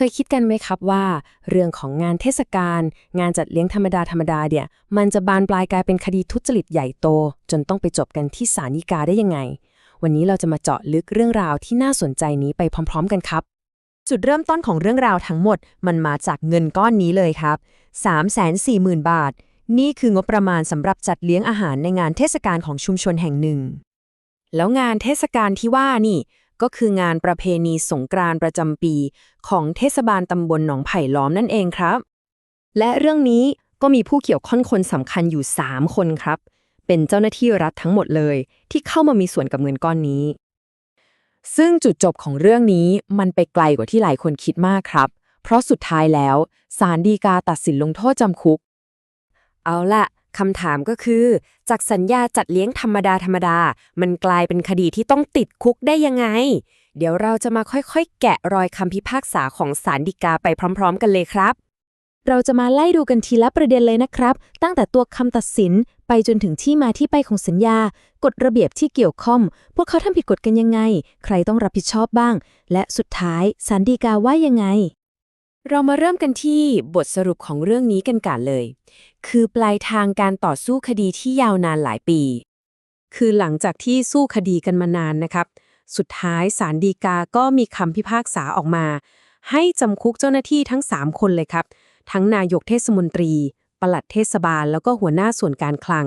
เคยคิดกันไหมครับว่า เรื่องของงานเทศกาลงานจัดเลี้ยงธรรมดาธรรมดาเนี่ย มันจะบานปลายกลายเป็นคดีทุจริตใหญ่โต จนต้องไปจบกันที่ศาลฎีกาได้ยังไง วันนี้เราจะมาเจาะลึกเรื่องราวที่น่าสนใจนี้ไปพร้อม ๆ กันครับ จุดเริ่มต้นของเรื่องราวทั้งหมด มันมาจากเงินก้อนนี้เลยครับ 340,000 บาท นี่คืองบประมาณสำหรับจัดเลี้ยงอาหารในงานเทศกาลของชุมชนแห่งหนึ่ง แล้วงานเทศกาลที่ว่านี่ ก็คืองานประเพณีสงกรานต์ประจำปี ของเทศบาลตำบลหนองไผ่ล้อมนั่นเองครับ และเรื่องนี้ก็มีผู้เกี่ยวข้องคนสำคัญอยู่ 3 คนครับ เป็นเจ้าหน้าที่รัฐทั้งหมดเลย ที่เข้ามามีส่วนกับเงินก้อนนี้ ซึ่งจุดจบของเรื่องนี้มันไปไกลกว่าที่หลายคนคิดมากครับ เพราะสุดท้ายแล้วศาลฎีกาตัดสินลงโทษจำคุก เอาละ คำถามก็คือ จากสัญญาจัดเลี้ยงธรรมดาธรรมดา มันกลายเป็นคดีที่ต้องติดคุกได้ยังไง เดี๋ยวเราจะมาค่อยๆ แกะรอยคำพิพากษาของศาลฎีกาไปพร้อม ๆ กันเลยครับ เราจะมาไล่ดูกันทีละประเด็นเลยนะครับ ตั้งแต่ตัวคำตัดสินไปจนถึงที่มาที่ไปของสัญญา กฎระเบียบที่เกี่ยวข้อง พวกเขาทำผิดกฎกันยังไง ใครต้องรับผิดชอบบ้าง และสุดท้ายศาลฎีกาว่ายังไง เรามาเริ่มกันที่บทสรุปของเรื่องนี้กันก่อนเลย คือปลายทางการต่อสู้คดีที่ยาวนานหลายปี คือหลังจากที่สู้คดีกันมานานนะครับ สุดท้ายศาลฎีกาก็มีคำพิพากษาออกมา ให้จำคุกเจ้าหน้าที่ทั้ง 3 คนเลยครับ ทั้งนายกเทศมนตรี ปลัดเทศบาล แล้วก็หัวหน้าส่วนการคลัง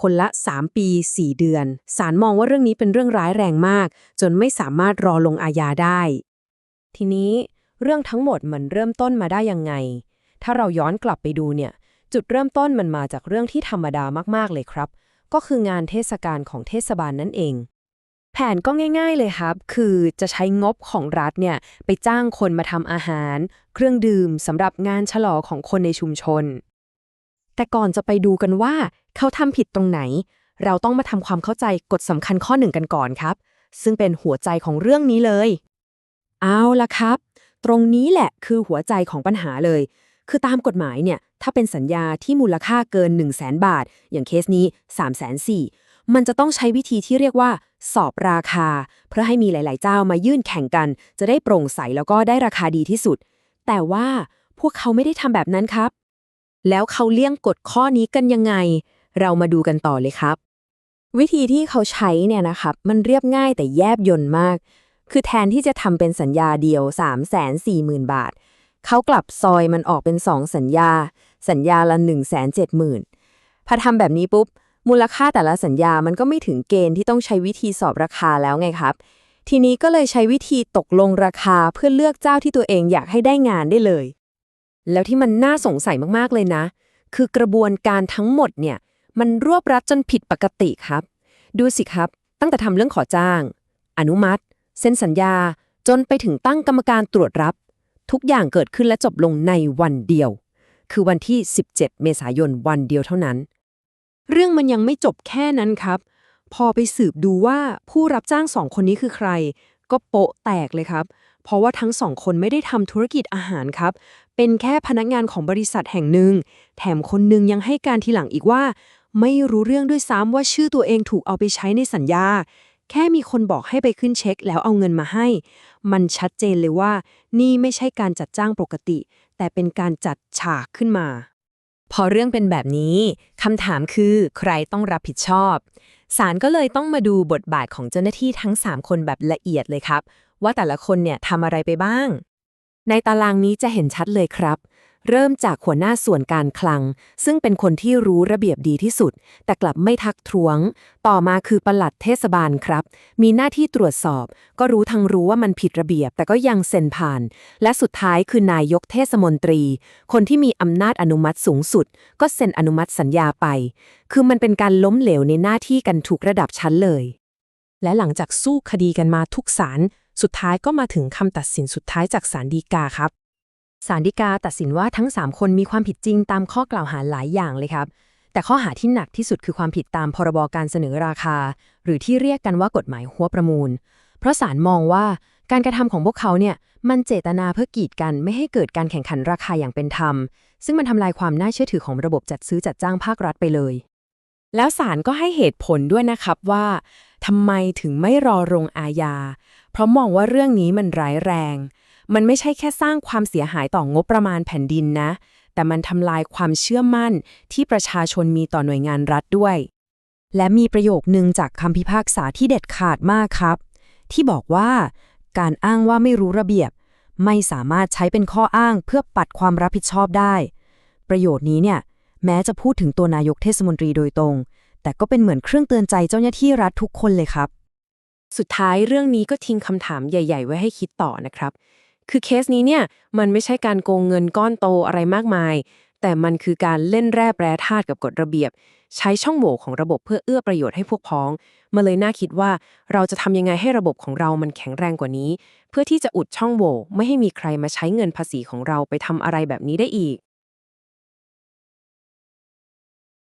คนละ 3 ปี 4 เดือน ศาลมองว่าเรื่องนี้เป็นเรื่องร้ายแรงมาก จนไม่สามารถรอลงอาญาได้ ทีนี้ เรื่องทั้งหมดมันเริ่มต้นมาได้ยังไง ถ้าเราย้อนกลับไปดูเนี่ย จุดเริ่มต้นมันมาจากเรื่องที่ธรรมดามากๆเลยครับ ก็คืองานเทศกาลของเทศบาลนั่นเอง แผนก็ง่าย ๆเลยครับ คือจะใช้งบของรัฐเนี่ยไปจ้างคนมาทำอาหาร เครื่องดื่มสำหรับงานฉลองของคนในชุมชน แต่ก่อนจะไปดูกันว่า เขาทำผิดตรงไหน เราต้องมาทำความเข้าใจกฎสำคัญข้อหนึ่งกันก่อนครับ ซึ่งเป็นหัวใจของเรื่องนี้เลย เอาละครับ ตรงนี้แหละคือหัวใจของปัญหาเลย คือตามกฎหมายเนี่ย ถ้าเป็นสัญญาที่มูลค่าเกิน 1 0 0 0 0แบาท อย่างเคสนี้ 3 4 0 0 0มันจะต้องใช้วิธีที่เรียกว่า สอบราคา เพื่อให้มีหลาย ๆ เจ้ามายื่นแข่งกัน จะได้โปร่งใสแล้วก็ได้ราคาดีที่สุด แต่ว่าพวกเขาไม่ได้ทำแบบนั้นครับ แล้วเขาเลี่ยงกฎข้อนี้กันยังไง เรามาดูกันต่อเลยครับวิธีที่เขาใช้เนี่ยนะครับมันเรียบง่ายแต่แยบยนต์มาก คือแทนที่จะทำเป็นสัญญาเดียว 340,000 บาท เขากลับซอยมันออกเป็น 2 สัญญา สัญญาละ 170,000พอทำแบบนี้ปุ๊บ มูลค่าแต่ละสัญญามันก็ไม่ถึงเกณฑ์ที่ต้องใช้วิธีสอบราคาแล้วไงครับ ทีนี้ก็เลยใช้วิธีตกลงราคาเพื่อเลือกเจ้าที่ตัวเองอยากให้ได้งานได้เลย แล้วที่มันน่าสงสัยมากๆเลยนะ คือกระบวนการทั้งหมดเนี่ยมันรวบรัดจนผิดปกติครับ ดูสิครับ ตั้งแต่ทำเรื่องขอจ้าง อนุมัติ เซ็นสัญญาจนไปถึงตั้งกรรมการตรวจรับ ทุกอย่างเกิดขึ้นและจบลงในวันเดียว คือวันที่ 17 เมษายนวันเดียวเท่านั้น เรื่องมันยังไม่จบแค่นั้นครับ พอไปสืบดูว่าผู้รับจ้างสองคนนี้คือใคร ก็โปะแตกเลยครับ เพราะว่าทั้งสองคนไม่ได้ทำธุรกิจอาหารครับ เป็นแค่พนักงานของบริษัทแห่งหนึ่ง แถมคนหนึ่งยังให้การทีหลังอีกว่า ไม่รู้เรื่องด้วยซ้ำว่าชื่อตัวเองถูกเอาไปใช้ในสัญญา แค่มีคนบอกให้ไปขึ้นเช็คแล้วเอาเงินมาให้ มันชัดเจนเลยว่า นี่ไม่ใช่การจัดจ้างปกติ แต่เป็นการจัดฉากขึ้นมา พอเรื่องเป็นแบบนี้คำถามคือใครต้องรับผิดชอบศาลก็เลยต้องมาดูบทบาทของเจ้าหน้าที่ทั้ง 3 คนแบบละเอียดเลยครับ ว่าแต่ละคนเนี่ยทำอะไรไปบ้าง ในตารางนี้จะเห็นชัดเลยครับ เริ่มจากหัวหน้าส่วนการคลัง ซึ่งเป็นคนที่รู้ระเบียบดีที่สุด แต่กลับไม่ทักท้วง ต่อมาคือปลัดเทศบาลครับ มีหน้าที่ตรวจสอบ ก็รู้ทั้งรู้ว่ามันผิดระเบียบ แต่ก็ยังเซ็นผ่าน และสุดท้ายคือนายกเทศมนตรี คนที่มีอำนาจอนุมัติสูงสุด ก็เซ็นอนุมัติสัญญาไป คือมันเป็นการล้มเหลวในหน้าที่กันทุกระดับชั้นเลย และหลังจากสู้คดีกันมาทุกศาลสุดท้ายก็มาถึงคำตัดสินสุดท้ายจากศาลฎีกาครับ ศาลฎีกาตัดสินว่าทั้ง 3 คนมีความผิดจริงตามข้อกล่าวหาหลายอย่างเลยครับ แต่ข้อหาที่หนักที่สุดคือความผิดตามพรบการเสนอราคา หรือที่เรียกกันว่ากฎหมายหัวประมูล เพราะศาลมองว่าการกระทำของพวกเขาเนี่ยมันเจตนาเพื่อกีดกันไม่ให้เกิดการแข่งขันราคาอย่างเป็นธรรม ซึ่งมันทำลายความน่าเชื่อถือของระบบจัดซื้อจัดจ้างภาครัฐไปเลย แล้วศาลก็ให้เหตุผลด้วยนะครับว่าทำไมถึงไม่รอลงอาญาเพราะมองว่าเรื่องนี้มันร้ายแรง มันไม่ใช่แค่สร้างความเสียหายต่องบประมาณแผ่นดินนะ แต่มันทำลายความเชื่อมั่นที่ประชาชนมีต่อหน่วยงานรัฐด้วย และมีประโยคนึงจากคำพิพากษาที่เด็ดขาดมากครับ ที่บอกว่าการอ้างว่าไม่รู้ระเบียบ ไม่สามารถใช้เป็นข้ออ้างเพื่อปัดความรับผิดชอบได้ ประโยชน์นี้เนี่ย แม้จะพูดถึงตัวนายกเทศมนตรีโดยตรง แต่ก็เป็นเหมือนเครื่องเตือนใจเจ้าหน้าที่รัฐทุกคนเลยครับ สุดท้ายเรื่องนี้ก็ทิ้งคำถามใหญ่ ๆ ไว้ให้คิดต่อนะครับ คือเคสนี้เนี่ยมันไม่ใช่การโกงเงินก้อนโตอะไรมากมาย แต่มันคือการเล่นแร่แปรธาตุกับกฎระเบียบ ใช้ช่องโหว่ของระบบเพื่อเอื้อประโยชน์ให้พวกพ้อง มาเลยน่าคิดว่าเราจะทำยังไงให้ระบบของเรามันแข็งแรงกว่านี้ เพื่อที่จะอุดช่องโหว่ไม่ให้มีใครมาใช้เงินภาษีของเราไปทำอะไรแบบนี้ได้อีก